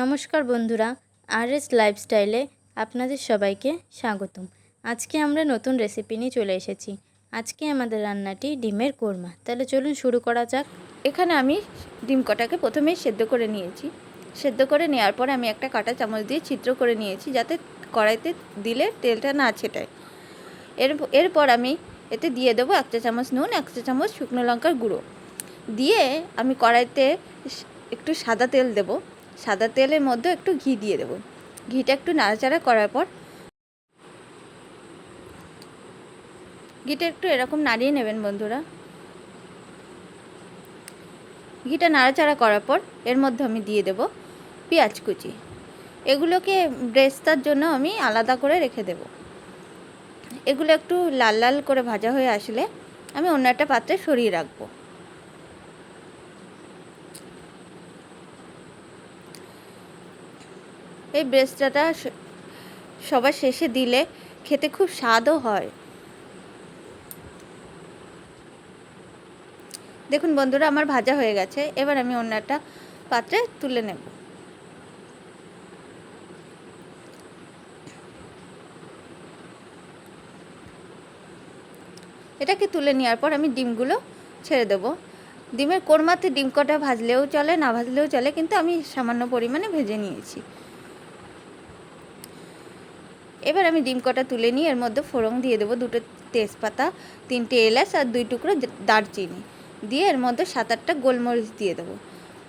নমস্কার বন্ধুরা আর এস লাইফস্টাইলে আপনাদের সবাইকে স্বাগতম। আজকে আমরা নতুন রেসিপি নিয়ে চলে এসেছি। আজকে আমাদের রান্নাটি ডিমের কোরমা। তাহলে চলুন শুরু করা যাক। এখানে আমি ডিম কটাকে প্রথমে সেদ্ধ করে নিয়েছি। সেদ্ধ করে নেওয়ার পর আমি একটা কাঁটা চামচ দিয়ে ছিদ্র করে নিয়েছি যাতে কড়াইতে দিলে তেলটা না ছেটায়। এর, এরপর আমি এতে দিয়ে দেবো এক চা চামচ নুন, এক চা চামচ শুকনো লঙ্কার গুঁড়ো। দিয়ে আমি কড়াইতে একটু সাদা তেল দেব। সাদা তেলের মধ্যে একটু ঘি দিয়ে দেবো। ঘিটা একটু নাড়াচাড়া করার পর ঘিটা একটু এরকম নাড়িয়ে নেবেন বন্ধুরা। ঘিটা নাড়াচাড়া করার পর এর মধ্যে আমি দিয়ে দেব পেঁয়াজ কুচি। এগুলোকে ব্রেস্তার জন্য আমি আলাদা করে রেখে দেব। এগুলো একটু লাল লাল করে ভাজা হয়ে আসলে আমি অন্য একটা পাত্রে সরিয়ে রাখব। এই ব্রেস্তাটা সবার শেষে দিলে খেতে খুব স্বাদও হয়। দেখুন বন্ধুরা, আমার ভাজা হয়ে গেছে। এবার আমি অন্য একটা পাত্রে তুলে নেব। এটাকে তুলে নেওয়ার পর আমি ডিমগুলো ছেড়ে দেব। ডিমের কোরমাতে ডিম কটা ভাজলেও চলে, না ভাজলেও চলে, কিন্তু আমি সামান্য পরিমাণে ভেজে নিয়েছি। এবার আমি ডিম কটা তুলে নিয়ে এর মধ্যে ফোড়ন দিয়ে দেবো দুটো তেজপাতা, তিনটে এলাচ আর দুই টুকরো দারচিনি। দিয়ে এর মধ্যে সাত আটটা গোলমরিচ দিয়ে দেবো।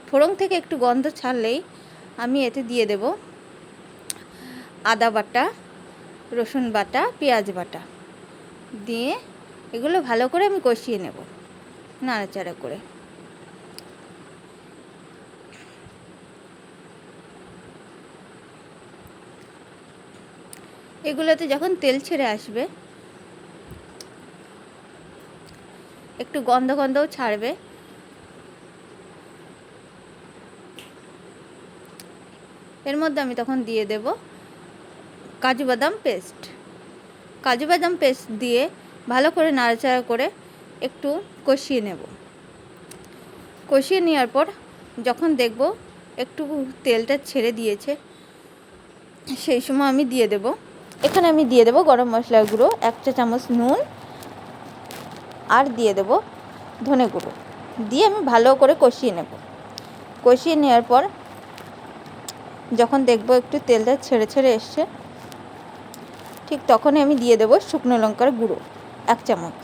ফোড়ন থেকে একটু গন্ধ ছাড়লেই আমি এতে দিয়ে দেব আদা বাটা, রসুন বাটা, পেঁয়াজ বাটা। দিয়ে এগুলো ভালো করে আমি কষিয়ে নেব, নাড়াচাড়া করে। এগুলোতে যখন তেল ছেড়ে আসবে, একটু গন্ধ গন্ধও ছাড়বে। এর মধ্যে আমি তখন দিয়ে দেব কাজু বাদাম পেস্ট। কাজু বাদাম পেস্ট দিয়ে ভালো করে নাড়াচাড়া করে একটু কষিয়ে নেব। কষিয়ে নেওয়ার পর যখন দেখব একটু তেলটা ছেড়ে দিয়েছে, সেই সময় আমি দিয়ে দেব এখানে আমি দিয়ে দেব গরম মশলার গুঁড়ো, এক চা চামচ নুন, আর দিয়ে দেব ধনে গুঁড়ো। দিয়ে আমি ভালো করে কষিয়ে নেব। কষিয়ে নেওয়ার পর যখন দেখব একটু তেলটা ছেড়ে ছেড়ে এসছে, ঠিক তখনই আমি দিয়ে দেব শুকনো লঙ্কার গুঁড়ো, এক চামচ।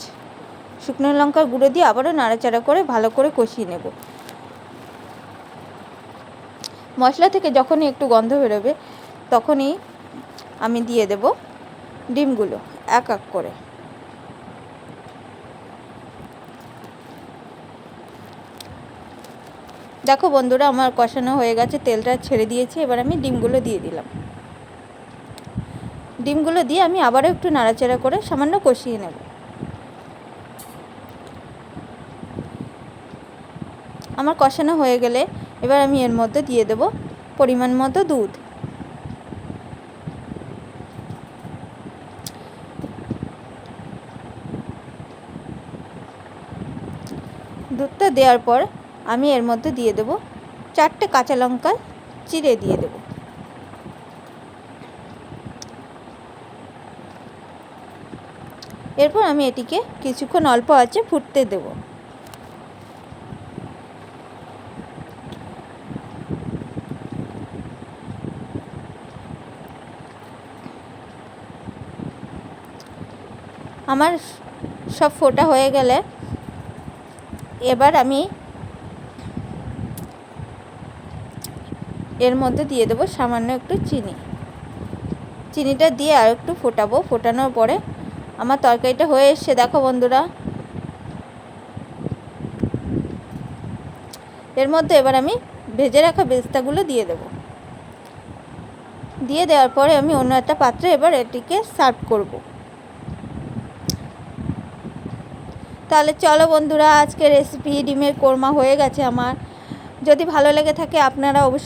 শুকনো লঙ্কার গুঁড়ো দিয়ে আবারও নাড়াচাড়া করে ভালো করে কষিয়ে নেব। মশলা থেকে যখনই একটু গন্ধ বেরোবে, তখনই আমি দিয়ে দেব ডিমগুলো, এক এক করে। দেখো বন্ধুরা, আমার কষানো হয়ে গেছে, তেলটা ছেড়ে দিয়েছি, এবার আমি ডিমগুলো দিয়ে দিলাম। ডিমগুলো দিয়ে আমি আবারও একটু নাড়াচাড়া করে সামান্য কষিয়ে নেব। আমার কষানো হয়ে গেলে এবার আমি এর মধ্যে দিয়ে দেব পরিমাণ মতো দুধ। দুধটা দেওয়ার পর আমি এর মধ্যে দিয়ে দেব চারটে কাঁচা লঙ্কা চিড়ে দিয়ে দেব। এরপর আমি এটিকে কিছুক্ষণ অল্প আছে ফুটতে দেব। আমার সব ফোটা হয়ে গেলে এবার আমি এর মধ্যে দিয়ে দেবো সামান্য একটু চিনি। চিনিটা দিয়ে আর একটু ফোটাবো। ফোটানোর পরে আমার তরকারিটা হয়ে এসছে, দেখো বন্ধুরা। এর মধ্যে এবার আমি ভেজে রাখা বেস্তাগুলো দিয়ে দেব। দিয়ে দেওয়ার পরে আমি অন্য একটা পাত্রে এবার এটিকে সার্ভ করব। তাহলে চলো বন্ধুরা, আজকে রেসিপি ডিমের কোরমা হয়ে গেছে আমার। যদি ভালো লেগে থাকে আপনারা অবশ্যই